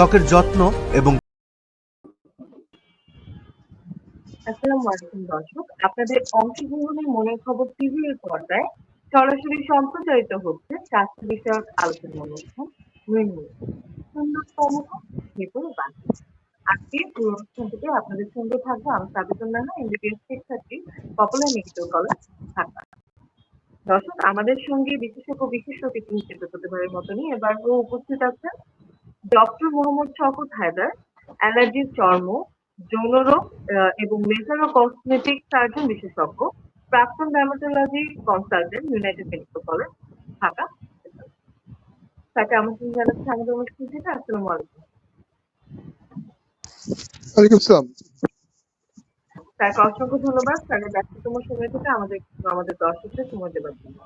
ত্বকের যত্ন এবং দর্শক। আপনাদের অংশগ্রহণে মনের খবর পর্দায় সরাসরি সম্প্রচারিত হচ্ছে স্বাস্থ্য বিষয়ক আলোচনা অনুষ্ঠান আজকে অনুষ্ঠানটিতে আপনাদের সঙ্গে থাকব আমি সাবিতুল নাহা, এমবিবিএস শিক্ষার্থী পপুলার মেডিকেল কলেজ ঢাকা। দর্শক, আমাদের সঙ্গে বিশেষজ্ঞ বিশেষ অতিথি হিসেবে প্রতিবারের মতনই এবারও উপস্থিত আছেন ডক্টর মোহাম্মদ শওকত হায়দার অ্যালার্জি চর্ম যৌন রোগ আহ, এবং লেজার ও কসমেটিক সার্জন বিশেষজ্ঞ প্রাক্তন dermatology consultant united medical college Dhaka. তাকে আমন্ত্রণ জানাচ্ছি আমাদের অনুষ্ঠান থেকে আসসালামু আলাইকুম। ওয়ালাইকুম তাকে অসংখ্য ধন্যবাদ। তাকে ব্যস্ততম সময় থেকে আমাদের আমাদের দর্শকদের সময় দেওয়ার জন্য।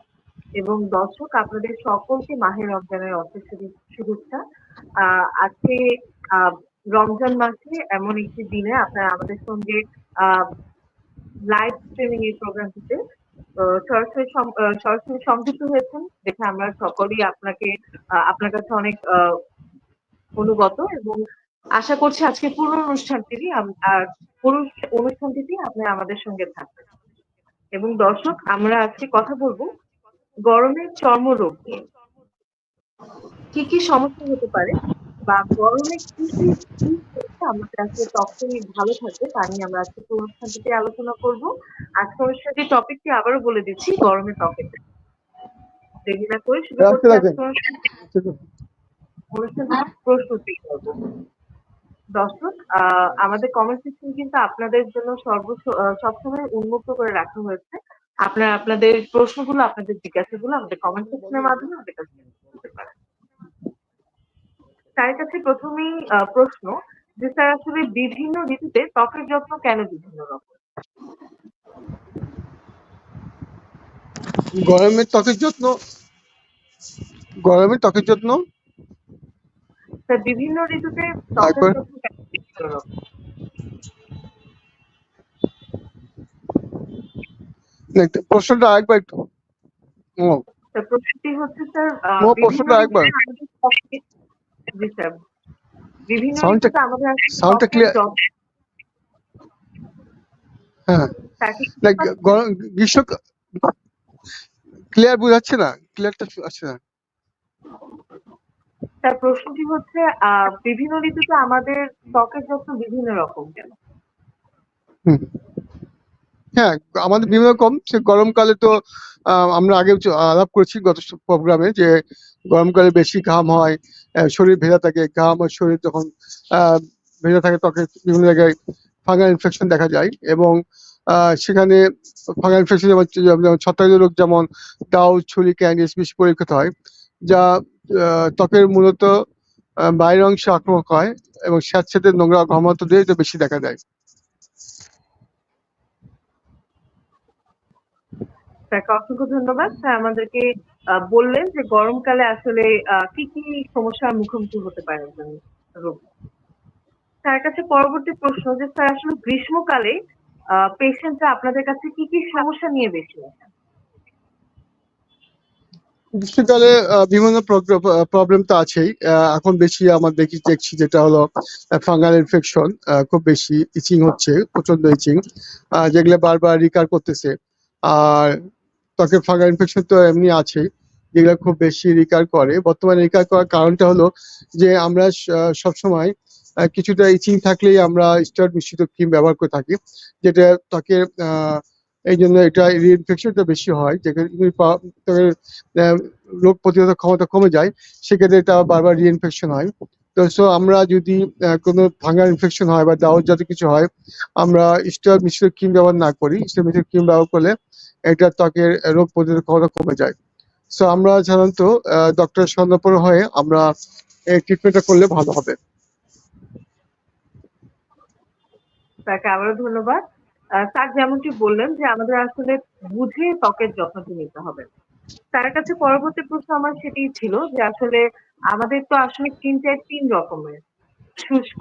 এবং দর্শক আপনাদের সকলকে মাহের রমজানের অশেষ শুভে- শুভেচ্ছা। আজকে রমজান মাসে এমন একটি দিনে আপনারা আমাদের সঙ্গে লাইভ স্ট্রিমিং এই প্রোগ্রামটিতে সরাসরি সরাসরি সংযুক্ত হয়েছেন, দেখে আমরা সকলেই আপনাকে আপনার কাছে অনেক অনুগত এবং আশা করছি আজকে পুরো অনুষ্ঠানটি আর পুরো অনুষ্ঠানটিতে আপনি আমাদের সঙ্গে থাকবেন। এবং দর্শক, আমরা আজকে কথা বলব গরমের চর্মরোগ কি কি সমস্যা হতে পারে বা গরমে কি কি আমাদের আসলে ত্বকটি ভালো থাকবে তা নিয়ে আমরা আজকে অনুষ্ঠানটিতে আলোচনা করব। আজকে অনুষ্ঠানটি টপিকটি আবারও বলে দিচ্ছি গরমে ত্বকের দেরি না করে শুরু অনুষ্ঠান। প্রস্তুতি করব। দর্শক আহ, আমাদের কমেন্ট সেকশন কিন্তু আপনাদের জন্য সর্ব সবসময় উন্মুক্ত করে রাখা হয়েছে। আপনারা আপনাদের প্রশ্নগুলো আপনাদের জিজ্ঞাসাগুলো আমাদের কমেন্ট সেকশনের মাধ্যমে আমাদের কাছে করতে পারেন। তার কাছে প্রথমেই প্রশ্ন যে স্যার আসলে বিভিন্ন ঋতুতে ত্বকের যত্ন কেন বিভিন্ন রকম? গরমের ত্বকের যত্ন? গরমের ত্বকের যত্ন? স্যার বিভিন্ন ঋতুতে ত্বকের যত্ন কেন বিভিন্ন রকম? প্রশ্নটা আরেকবার একটু ও প্রশ্নটি হচ্ছে স্যার প্রশ্নটা আরেকবার। বিভিন্ন আমাদের হ্যাঁ। গ্রীষ্ম ক্লিয়ার বোঝাচ্ছে না? ক্লিয়ারটা আসছে না? তার প্রশ্নটি হচ্ছে বিভিন্ন ঋতুতে আমাদের ত্বকের যত্ন বিভিন্ন রকম কেন? হুম। হ্যাঁ আমাদের বিভিন্ন রকম। সে গরমকালে তো আমরা আগে আলাপ করেছি গত প্রোগ্রামে যে গরমকালে বেশি ঘাম হয় শরীর ভেজা থাকে ঘাম আর শরীর যখন ভেজা থাকে ত্বকের বিভিন্ন জায়গায় ফাঙ্গাল ইনফেকশন দেখা যায় এবং সেখানে ফাঙ্গাল ইনফেকশন যেমন যেমন রোগ যেমন ডাউ ছুরি, ক্যান্ডিস বেশি পরীক্ষিত হয়, যা ত্বকের মূলত বাইরের অংশে আক্রমক হয় এবং স্যাঁতস্যাঁতে নোংরা ঘমাত দিয়ে এটা বেশি দেখা তাকে অসংখ্য ধন্যবাদ। আমাদেরকে বললেন যে গরমকালে আসলে কি কি সমস্যার মুখোমুখি হতে পারে তার কাছে পরবর্তী প্রশ্ন যে, স্যার, আসলে গ্রীষ্মকালে পেশেন্টরা আপনাদের কাছে কি কি সমস্যা নিয়ে বেশি আসেন গ্রীষ্মকালে বিভিন্ন প্রবলেম তো আছেই। এখন বেশি আমার দেখি, দেখছি যেটা হলো ফাঙ্গাল ইনফেকশন খুব বেশি ইচিং হচ্ছে প্রচণ্ড ইচিং যেগুলো বারবার রিকার করতেছে। আর ত্বকের ফাঙ্গাল ইনফেকশন তো এমনি আছে, যেগুলো খুব বেশি রিকার করে। বর্তমানে রিকার করার কারণটা হলো যে আমরা সবসময় কিছুটা ইচিং থাকলেই আমরা স্টার মিশ্রিত ক্রিম ব্যবহার করে থাকি, যেটা ত্বকের এই জন্য এটা ইনফেকশনটা বেশি হয়। যেখানে রোগ প্রতিরোধক ক্ষমতা কমে যায়, সেক্ষেত্রে এটা বারবার রিইনফেকশন হয়। তো সো আমরা যদি কোনো ফাঙ্গাল ইনফেকশন হয় বা দাউদ জাতীয় কিছু হয়, আমরা স্টার মিশ্রিত ক্রিম ব্যবহার না করি। স্টার মিশ্রিত ক্রিম ব্যবহার করলে এটা ত্বকের রোগ প্রতিরোধক ক্ষমতা কমে যায়। সো আমরা সাধারণত ডক্টর সন্ধাপন্ন হয়ে আমরা এই ট্রিটমেন্টটা করলে ভালো হবে। তাকে আবারও ধন্যবাদ। স্যার যেমনটি বললেন যে আমাদের আসলে বুঝে ত্বকের যত্নটি নিতে হবে। তার কাছে পরবর্তী প্রশ্ন আমার সেটাই ছিল যে আসলে আমাদের তো আসলে স্কিন টাইপ তিন রকমের, শুষ্ক,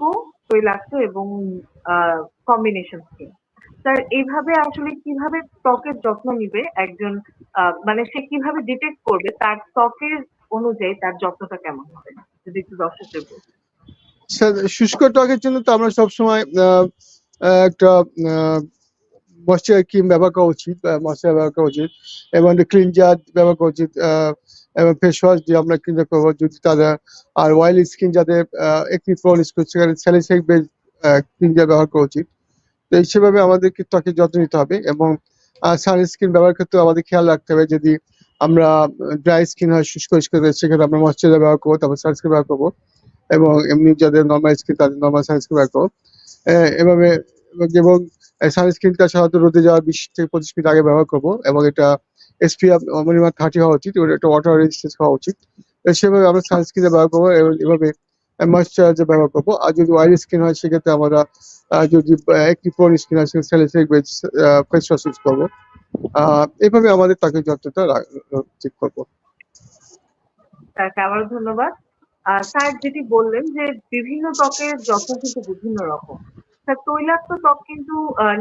তৈলাক্ত এবং কম্বিনেশন স্কিন স্যার এইভাবে আসলে কীভাবে ত্বকের যত্ন নিবে একজন মানে সে কীভাবে ডিটেক্ট করবে তার ত্বকের অনুযায়ী তার যত্নটা কেমন হবে যদি একটু দর্শকদের। স্যার, শুষ্ক ত্বকের জন্য তো আমরা সবসময় একটা ময়শ্চার ক্রিম ব্যবহার করা উচিত ময়শ্চার ব্যবহার করা উচিত এবং ক্লিনজার ব্যবহার করা উচিত এবং ফেস ওয়াশ দিয়ে আমরা ক্লিনজার করব যদি তারা আর অয়েল স্কিন যাদের একটি প্রন স্কিন সেখানে স্যালিসাইক বেস ক্লিনজার ব্যবহার করা উচিত তো সেভাবে আমাদেরকে ত্বকের যত্ন নিতে হবে এবং সানস্ক্রিন ব্যবহার করতে আমাদের খেয়াল রাখতে হবে যদি আমরা ড্রাই স্কিন হয়, শুষ্ক স্কিন সেক্ষেত্রে আমরা ময়শ্চারাইজার ব্যবহার করব, তারপর সানস্ক্রিন ব্যবহার করব এবং এমনি যাদের নর্মাল স্কিন তাদের নর্মাল সানস্ক্রিন ব্যবহার করব। এভাবে এবং সানস্ক্রিনটা সাধারণত রোদে যাওয়ার বিশ থেকে পঁচিশ মিনিট আগে ব্যবহার করব এবং এটা এসপিএফ মিনিমাম থার্টি হওয়া উচিত এটা ওয়াটার রেজিস্ট্যান্স হওয়া উচিত। সেভাবে আমরা সানস্ক্রিন ব্যবহার করব এবং এভাবে ময়শ্চারাইজার ব্যবহার করব। আর যদি অয়েলি স্কিন হয়, সেক্ষেত্রে আমরা যদি একটি প্রোন স্কিন হয়, সেক্ষেত্রে salicylic base face wash use করব। এভাবে আমাদের ত্বকের যত্নটা ঠিক করব। তাকে আবারও ধন্যবাদ। স্যার যেটি বললেন যে বিভিন্ন ত্বকের যত্ন কিন্তু বিভিন্ন রকম। স্যার, তৈলাক্ত ত্বক কিন্তু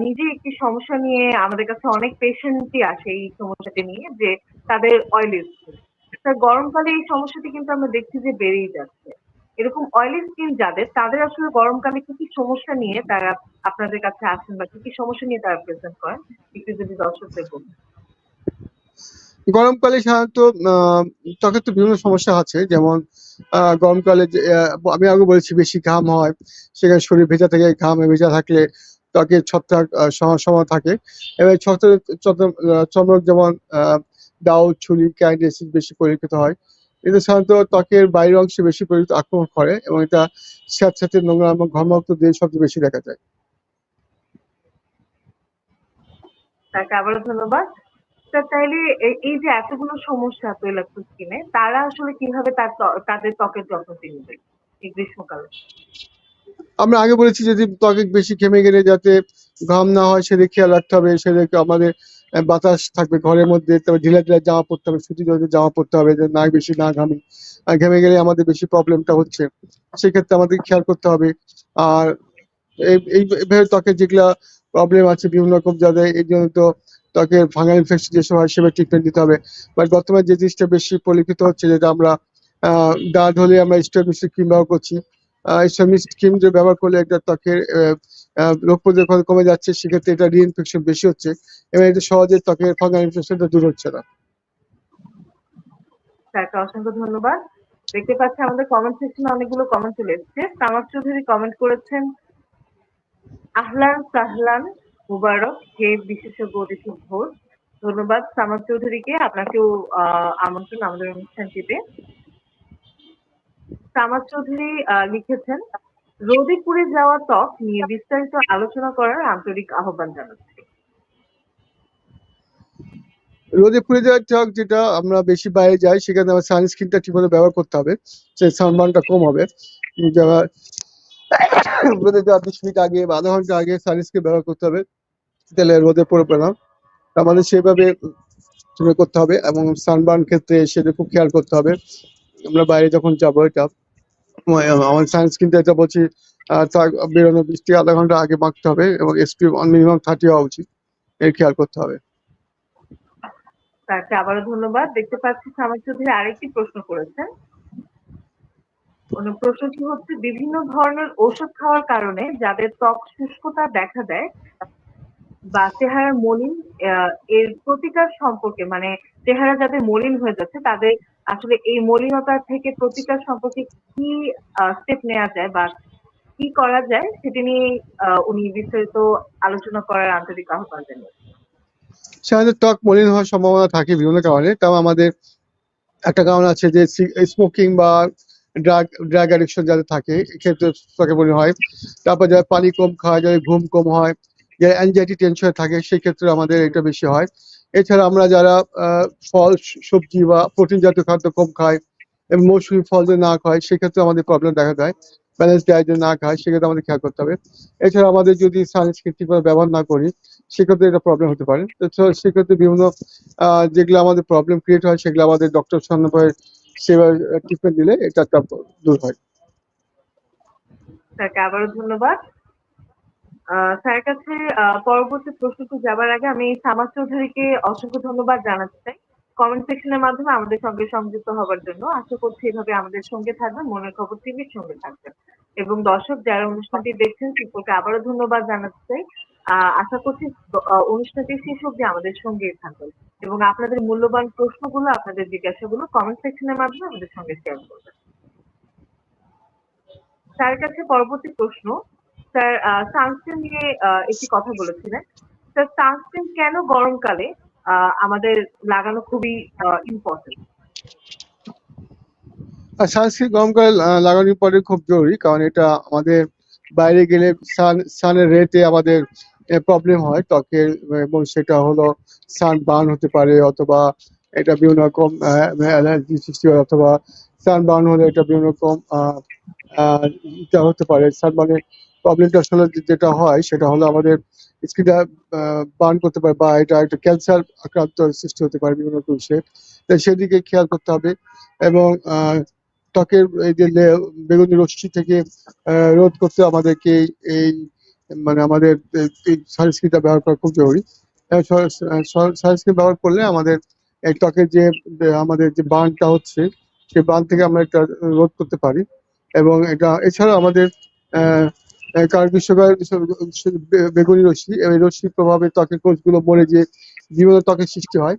নিজেই একটি সমস্যা নিয়ে আমাদের কাছে অনেক পেশেন্টই আসে এই সমস্যাটি নিয়ে, যে তাদের অয়েলি স্কিন স্যার, গরমকালে এই সমস্যাটি কিন্তু আমরা দেখছি যে বেড়েই যাচ্ছে। এরকম অয়েলি স্কিন যাদের তাদের আসলে গরমকালে কি কি সমস্যা নিয়ে তারা আপনাদের কাছে আসেন বা কি কি সমস্যা নিয়ে তারা প্রেজেন্ট করেন? একটু যদি দর্শকদের বলুন। গরমকালে সাধারণত আহ, ত্বকের তো বিভিন্ন সমস্যা আছে। যেমন গরমকালে আমি আগে বলেছি বেশি ঘাম হয় সেখানে শরীর ভেজা থাকে ঘামে ভেজা থাকলে ত্বকের ছত্রাক সম- থাকে। এবার ছত্রাক চর্মরোগ যেমন দাউ ছুলি ক্যান্ডিসিস বেশি পরীক্ষিত হয়। এটা সাধারণত ত্বকের বাইরের অংশে বেশি পরিচিত আক্রমণ করে এবং এটা স্যাঁতস্যাঁতে নোংরা এবং ঘর্মাক্ত দিয়ে সবচেয়ে বেশি দেখা যায়। তাকে আবারও ধন্যবাদ। তাইলে এই যে এতগুলো সমস্যা তৈলাক্ত স্কিনে তারা আসলে কীভাবে তার তাদের ত্বকের যত্ন নেবে এই গ্রীষ্মকালে? আমরা আগে বলেছি যদি ত্বকে বেশি ঘেমে গেলে যাতে ঘাম না হয় সেদিকে খেয়াল রাখতে হবে। সেদিকে আমাদের বাতাস থাকবে ঘরের মধ্যে, তবে ঢিলা ঢিলা জামা পরতে হবে, সুতি জলের জামা পরতে হবে, যে না বেশি, না ঘামি। ঘেমে গেলে আমাদের বেশি প্রবলেমটা হচ্ছে। সেক্ষেত্রে আমাদের খেয়াল করতে হবে। আর এই- এই এইভাবে ত্বকের যেগুলা প্রবলেম আছে, বিভিন্ন রকম যাদের, এই জন্য তো ত্বকের ফাঙ্গাল ইনফেকশন যেসব হয়, সেভাবে ট্রিটমেন্ট দিতে হবে। বাট বর্তমানে যে জিনিসটা বেশি পরিলক্ষিত হচ্ছে, যেটা আমরা, আহ দাঁত হলে আমরা স্টেমিস্টিক ক্রিম ব্যবহার করছি স্টেমিস্টিক ক্রিম যে ব্যবহার করলে একটা ত্বকের রোগ প্রতিরোধ কমে যাচ্ছে, সেক্ষেত্রে এটা রিইনফেকশন বেশি হচ্ছে এবং এটা সহজে ত্বকের ফাঙ্গাল ইনফেকশনটা দূর হচ্ছে না। অসংখ্য ধন্যবাদ। দেখতে পাচ্ছি আমাদের কমেন্ট সেকশনে অনেকগুলো কমেন্ট চলে চৌধুরী কমেন্ট করেছেন, আহলান সাহলান মুবারক, হে বিশেষজ্ঞ অতিথি ঘোষ ধন্যবাদ সামাদ চৌধুরীকে। আপনাকেও আমন্ত্রণ আমাদের অনুষ্ঠানটিতে। সামাদ চৌধুরী লিখেছেন রোদে পুড়ে যাওয়া ত্বক নিয়ে বিস্তারিত আলোচনা করার আন্তরিক আহ্বান জানাচ্ছি। রোদে পুড়ে যাওয়ার ত্বক যেটা আমরা বেশি বাইরে যাই, সেখানে আমার সানস্ক্রিনটা ঠিকমতো ব্যবহার করতে হবে, সেই সানবার্নটা কম হবে। রোদে যাওয়ার বিশ মিনিট আগে বা আধা ঘণ্টা আগে সানস্ক্রিন ব্যবহার করতে হবে, তাহলে রোদে পড়বে না আমাদের সেভাবে করতে হবে এবং সানবার্ন ক্ষেত্রে সেটা খুব খেয়াল করতে হবে। আমরা বাইরে যখন যাব এটা আমার- আমার সানস্ক্রিনটা এটা বলছি বিশ থেকে আধা ঘণ্টা আগে মাখতে হবে এবং এসপি মিনিমাম থার্টি হওয়া উচিত। এর খেয়াল করতে হবে। তাকে আবারও ধন্যবাদ। দেখতে পাচ্ছি সামাদ চৌধুরী আরেকটি প্রশ্ন করেছেন। প্রশ্নটি হচ্ছে, বিভিন্ন ধরনের ওষুধ খাওয়ার কারণে যাদের ত্বক শুষ্কতা দেখা দেয় বা চেহারা মলিন এর প্রতিকার সম্পর্কে মানে চেহারা যাদের মলিন হয়ে যাচ্ছে, তাদের আসলে এই মলিনতা থেকে প্রতিকার সম্পর্কে কি স্টেপ নেওয়া যায় বা কি করা যায়, সেটি নিয়ে উনি বিস্তারিত আলোচনা করার আন্তরিক আহ্বান জানিয়েছেন। সাধারণত ত্বক মলিন হওয়ার সম্ভাবনা থাকে বিভিন্ন কারণে তাও আমাদের একটা কারণ আছে যে স্মোকিং বা ড্রাগ ড্রাগ অ্যাডিকশন যাদের থাকে, এক্ষেত্রে ত্বকে মলিন হয়। তারপর যারা পানি কম খায়, যাদের ঘুম কম হয় যারা অ্যাংজাইটি টেনশনে থাকে, সেই ক্ষেত্রে আমাদের এটা বেশি হয়। এছাড়া আমরা যারা ফল সবজি বা প্রোটিন জাতীয় খাদ্য কম খাই, এবং মৌসুমি ফল যদি না খায় সেক্ষেত্রে আমাদের প্রবলেম দেখা দেয়। ব্যালেন্স ডায়েট যদি না খায় সেক্ষেত্রে আমাদের খেয়াল করতে হবে। এছাড়া আমাদের যদি সানস্ক্রিন ঠিকভাবে ব্যবহার না করি, সেক্ষেত্রে এটা প্রবলেম হতে পারে। সেক্ষেত্রে বিভিন্ন যেগুলো আমাদের প্রবলেম ক্রিয়েট হয়, সেগুলো আমাদের ডক্টর সামনে সেবা ট্রিটমেন্ট দিলে এটা দূর হয়। আবারও ধন্যবাদ। স্যারের কাছে পরবর্তী প্রশ্নটি যাবার আগে আমি সামাদ চৌধুরীকে অসংখ্য ধন্যবাদ জানাতে চাই। কমেন্ট সেকশনের মাধ্যমে আমাদের সঙ্গে সংযুক্ত হবার জন্য আশা করছি এভাবে আমাদের সঙ্গে থাকবেন, মনের খবর টিভির সঙ্গে থাকবেন। এবং দর্শক যারা অনুষ্ঠানটি দেখছেন, সকলকে আবারও ধন্যবাদ জানাতে চাই। আশা করছি অনুষ্ঠানটি শেষ অবধি আমাদের সঙ্গে থাকবেন। এবং আপনাদের মূল্যবান প্রশ্নগুলো, আপনাদের জিজ্ঞাসাগুলো কমেন্ট সেকশনের মাধ্যমে আমাদের সঙ্গে শেয়ার করবেন। স্যার কাছে পরবর্তী প্রশ্ন স্যার সানস্ক্রিন নিয়ে একটি কথা বলেছিলেন। স্যার সানস্ক্রিন কেন গরমকালে আমাদের লাগানো খুবই ইম্পর্টেন্ট সানস্ক্রিন গরমকালে লাগানোর পরে খুব জরুরি, কারণ এটা আমাদের বাইরে গেলে সান সানের রেতে আমাদের প্রবলেম হয়। ত্বকের এবং সেটা হলো সান বার্ন হতে পারে, অথবা এটা বিভিন্ন রকম অ্যালার্জি সৃষ্টি হয়, অথবা সান বার্ন হলে এটা বিভিন্ন রকম হতে পারে। সান বার্নের প্রবলেমটা আসলে যেটা হয়, সেটা হলো আমাদের স্কিনটা বার্ন করতে পারে বা এটা একটা ক্যান্সার আক্রান্ত সৃষ্টি হতে পারে বিভিন্ন রকম তাই সেদিকে খেয়াল করতে হবে এবং ত্বকের এই যে বেগুনি রশ্মি থেকে রোধ করতে আমাদেরকে এই- মানে আমাদের, এই সানস্ক্রিনটা ব্যবহার করা খুব জরুরি। সানস্ক্রিন ব্যবহার করলে আমাদের এই ত্বকের যে আমাদের যে বার্নটা হচ্ছে, সেই বার্ন থেকে আমরা এটা রোধ করতে পারি। এবং এটা এছাড়া আমাদের কারণ বেগুনি রশ্মি, এই রশ্মির প্রভাবে ত্বকের কোষগুলো মরে যে বিভিন্ন ত্বকের সৃষ্টি হয়।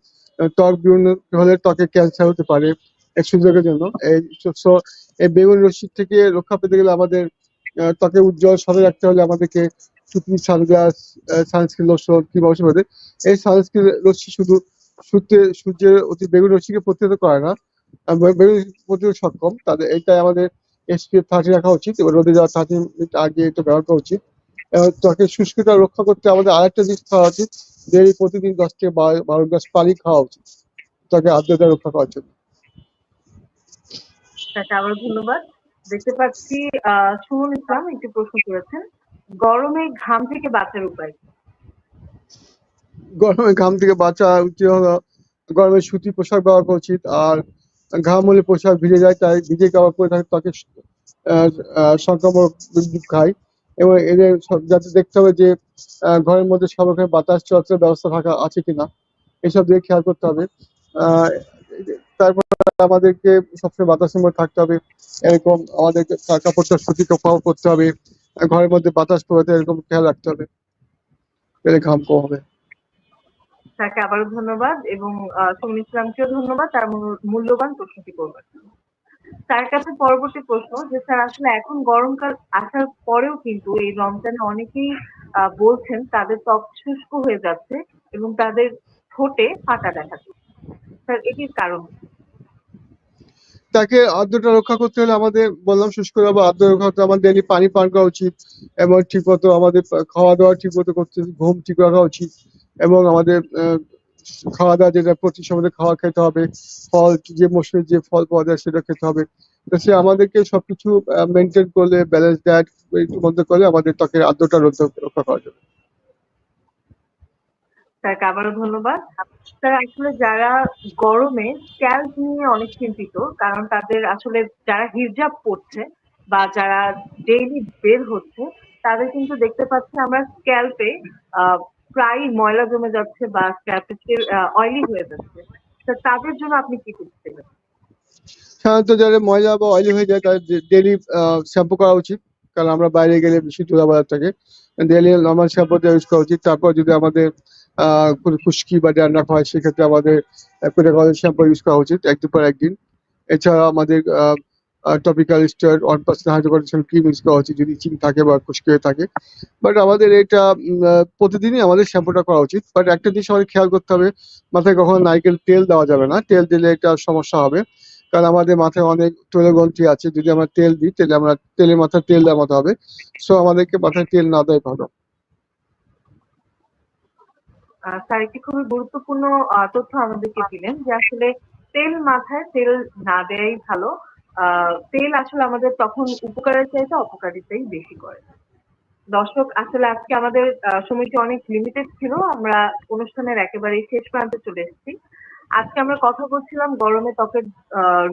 ত্বক বিভিন্ন হলে ত্বকে ক্যান্সার হতে পারে এক সুযোগের জন্য। এই বেগুনি রশ্মি থেকে রক্ষা পেতে গেলে আমাদের ত্বকে উজ্জ্বল সাদা রাখতে হলে আমাদেরকে টুপি সানগ্লাস সানস্ক্রিন লোশন কিংবা ওষুধ এই সানস্ক্রিন রশ্মি শুধু সূর্যে সূর্যের অতি বেগুনি রশ্মিকে প্রতিহত করে না বেগুনি প্রতিরোধ সক্ষম। তাদের, এটাই আমাদের এসপিএফ থার্টি রাখা উচিত এবং রোদে যাওয়া থার্টি মিনিট আগে এটা ব্যবহার করা উচিত। এবং ত্বকের শুষ্কতা রক্ষা করতে আমাদের আরেকটা জিনিস খাওয়া উচিত যে প্রতিদিন দশ থেকে বারো গ্লাস পানি খাওয়া উচিত ত্বকে আর্দ্রতা রক্ষা করার জন্য। তাকে আবার ধন্যবাদ। দেখতে পাচ্ছি সুমন ইসলাম একটি প্রশ্ন করেছেন গরমে ঘাম থেকে বাঁচার উপায় গরমে ঘাম থেকে বাঁচা উচিত হলো গরমে সুতি পোশাক ব্যবহার করা উচিত আর ঘাম হলে পোশাক ভিজে যায় তাই ভিজে কাপড় পরে থাকে ত্বকে আহ, খায়। এবং এদের যাতে দেখতে হবে যে ঘরের মধ্যে সবখানে বাতাস চলাচলের ব্যবস্থা থাকা আছে কিনা এসব দিকে খেয়াল করতে হবে। তারপর আমাদেরকে সবসময় বাতাসের মধ্যে থাকতে হবে। এরকম আমাদের কাপড়টা সুতি কাপড় করতে হবে। ঘরের মধ্যে বাতাস প্রবাহিত এরকম খেয়াল রাখতে হবে। তাহলে ঘাম কম হবে তাকে আবারও ধন্যবাদ এবং সুমন ইসলামকেও ধন্যবাদ, তার মূল্যবান প্রশ্নটি করবার জন্য। তার কাছে পরবর্তী প্রশ্ন যে, স্যার, আসলে এখন গরমকাল আসার পরেও কিন্তু এই রমজানে অনেকেই বলছেন তাদের ত্বক শুষ্ক হয়ে যাচ্ছে এবং তাদের ঠোঁটে ফাটা দেখা স্যার, এটির কারণ তাকে আর্দ্রতা রক্ষা করতে হলে আমাদের, বললাম শুষ্ক বা আর্দ্র রক্ষা করতে আমাদের daily পানি পান করা উচিত, এবং ঠিক মতো আমাদের খাওয়া দাওয়া ঠিক মতো করতে, ঘুম ঠিক রাখা উচিত। এবং আমাদের খাওয়া দাওয়া যেটা প্রতি সময় খাওয়া খেতে হবে, ফল, যে মৌসুমে যে ফল পাওয়া যায় সেটা খেতে হবে। তো সে আমাদেরকে সবকিছু মেনটেন করলে ব্যালেন্স ডায়েট মধ্যে করলে আমাদের ত্বকের আর্দ্রতা রক্ষা রক্ষা করা যাবে। আবারও ধন্যবাদ। স্যার, আসলে যারা গরমে স্ক্যাল্প নিয়ে অনেক চিন্তিত, কারণ তাদের আসলে যারা হিজাব পড়ছে বা যারা ডেইলি বের হচ্ছে, তাদের কিন্তু দেখতে পাচ্ছি আমরা স্ক্যাল্পে প্রায় ময়লা জমে যাচ্ছে বা স্ক্যাল্পে অয়েলি হয়ে যাচ্ছে। তাদের জন্য আপনি কি করছিলেন সাধারণত যারা ময়লা বা অয়েলি হয়ে যায়, তাদের ডেলি শ্যাম্পু করা উচিত। কারণ আমরা বাইরে গেলে বেশি ধুলা বাজার থাকে। ডেলি নর্মাল শ্যাম্পু ইউজ করা উচিত। তারপর যদি আমাদের, আহ খুশকি বা ড্যান্ড্রাফ হয়, সেক্ষেত্রে আমাদের শ্যাম্পু ইউজ করা উচিত, এক দুপুর, একদিন। এছাড়া আমাদের topical star one percent hydrocortisone cream use করা উচিত যদি চিন থাকে বা খুশকি হয়ে থাকে। বাট আমাদের এটা প্রতিদিনই আমাদের শ্যাম্পুটা করা উচিত। বাট একটা জিনিস আমাদের খেয়াল করতে হবে, মাথায় কখনো নারকেল তেল দেওয়া যাবে না। তেল দিলে একটা সমস্যা হবে। কারণ আমাদের মাথায় অনেক তৈলগ্রন্থি আছে, যদি আমরা তেল দিই, তাহলে আমরা তেলের মাথায় তেল দেওয়ার মতো হবে। সো আমাদেরকে মাথায় তেল না দেয় ভালো। স্যার, একটি খুবই গুরুত্বপূর্ণ তথ্য আমাদেরকে দিলেন যে আসলে তেল মাথায় তেল না দেয়াই ভালো। তেল আসলে আমাদের তখন উপকারের চাইতে অপকারিতাই বেশি করে। দর্শক, আসলে আজকে আমাদের সময়টি অনেক লিমিটেড ছিল। আমরা অনুষ্ঠানের একেবারে শেষ প্রান্তে চলে এসেছি। আজকে আমরা কথা বলছিলাম গরমে ত্বকের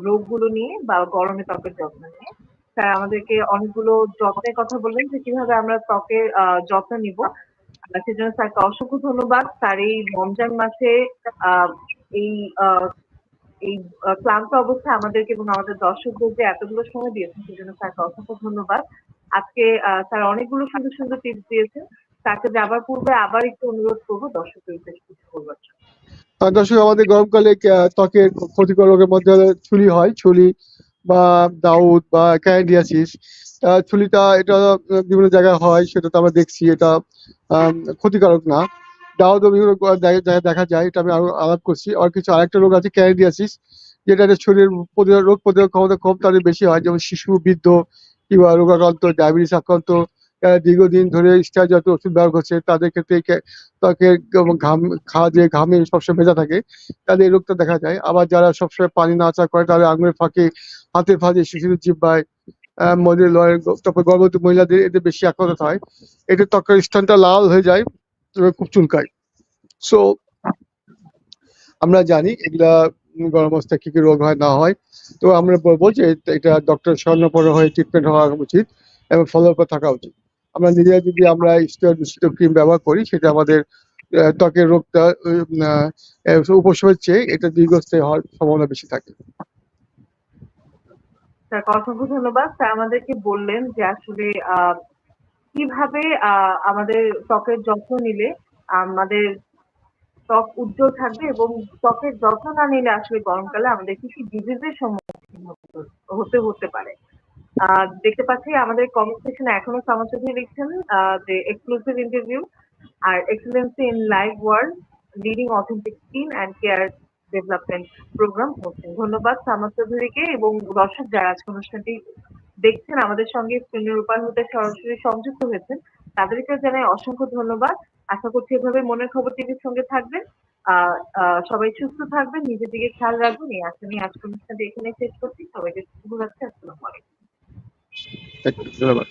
রোগগুলো নিয়ে বা গরমে ত্বকের যত্ন নিয়ে। স্যার আমাদেরকে অনেকগুলো যত্নের কথা বললেন যে কীভাবে আমরা ত্বকের যত্ন নিব। সেজন্য স্যারকে অসংখ্য ধন্যবাদ। স্যার এই রমজান মাসে এই এই ক্লান্ত অবস্থায় আমাদেরকে এবং আমাদের দর্শকদের যে এতগুলো সময় দিয়েছেন, সেজন্য স্যারকে অসংখ্য ধন্যবাদ। আজকে স্যার অনেকগুলো সুন্দর সুন্দর টিপস দিয়েছেন। তাকে যাবার পূর্বে আবার একটু অনুরোধ করব দর্শকের উদ্দেশ্যে কিছু জন্য। দর্শক, আমাদের গরমকালে ত্বকের ক্ষতিকর রোগের মধ্যে ছুলি হয়। ছুলি বা দাউদ বা ক্যান্ডিয়াসিস ছুলিটা এটা বিভিন্ন জায়গায় হয় সেটা তো আমরা দেখছি এটা ক্ষতিকারক না। দাউদও বিভিন্ন দেখা যায়, এটা আমি আলাপ করছি। আর কিছু আরেকটা রোগ আছে ক্যান্ডিয়াসিস যেটা শরীরের প্রতিরোধ রোগ প্রতিরোধ ক্ষমতা কম তাদের বেশি হয়। যেমন শিশু, বৃদ্ধ কিংবা রোগাক্রান্ত, ডায়াবেটিস আক্রান্ত, যারা দীর্ঘদিন ধরে স্টার জাতীয় ওষুধ ব্যবহার করছে, তাদের ক্ষেত্রে ত্বকের ঘাম, খাওয়া যে ঘামে সবসময় ভেজা থাকে তাদের এই রোগটা দেখা যায়। আবার যারা সবসময় পানি নাচা করে তাদের আঙুলের ফাঁকে, হাতের ফাঁকে শিশুদের জিব্বায় মদের লয়ের তারপর গর্ভবতী মহিলাদের এদের বেশি আক্রান্ত হয়। এতে ত্বকের স্থানটা লাল হয়ে যায়। খুব চুলকায়। সো আমরা জানি এগুলা গরম অবস্থায় কি কি রোগ হয় না হয়। তো আমরা বলব যে এটা- ডক্টর স্বর্ণপর হয়ে ট্রিটমেন্ট হওয়া উচিত এবং ফলো থাকা উচিত। আমরা নিজেরা যদি আমরা স্টেরয়েড দূষিত ক্রিম ব্যবহার করি সেটা আমাদের ত্বকের রোগটা উপশমের চেয়ে এটা দীর্ঘস্থায়ী হওয়ার সম্ভাবনা বেশি থাকে। স্যার অসংখ্য ধন্যবাদ। স্যার আমাদেরকে বললেন যে আসলে আহ, কীভাবে আমাদের ত্বকের যত্ন নিলে আমাদের ত্বক উজ্জ্বল থাকবে এবং ত্বকের যত্ন না নিলে আসলে গরমকালে আমাদের কি কি ডিজিজের সম্মুখীন হতে- হতে পারে। দেখতে পাচ্ছি আমাদের কমেন্ট সেকশনে এখনও সামাজ চৌধুরী লিখছেন যে exclusive interview R excellency in live world leading authentic skin and care development program হচ্ছেন ধন্যবাদ সামাজ চৌধুরীকে এবং দর্শক যারা আজকে অনুষ্ঠানটি দেখছেন, আমাদের সঙ্গে স্ক্রিনের রূপায়ণ হতে সরাসরি সংযুক্ত হয়েছেন। তাদেরকে জানাই অসংখ্য ধন্যবাদ। আশা করছি এভাবে মনের খবর টিভির সঙ্গে থাকবেন। সবাই সুস্থ থাকবেন, নিজের দিকে খেয়াল রাখবেন। এই আশা নিয়ে আজকের অনুষ্ঠানটি এখানে শেষ করছি। সবাইকে শুভরাত্রি, আসসালামু আলাইকুম। ধন্যবাদ।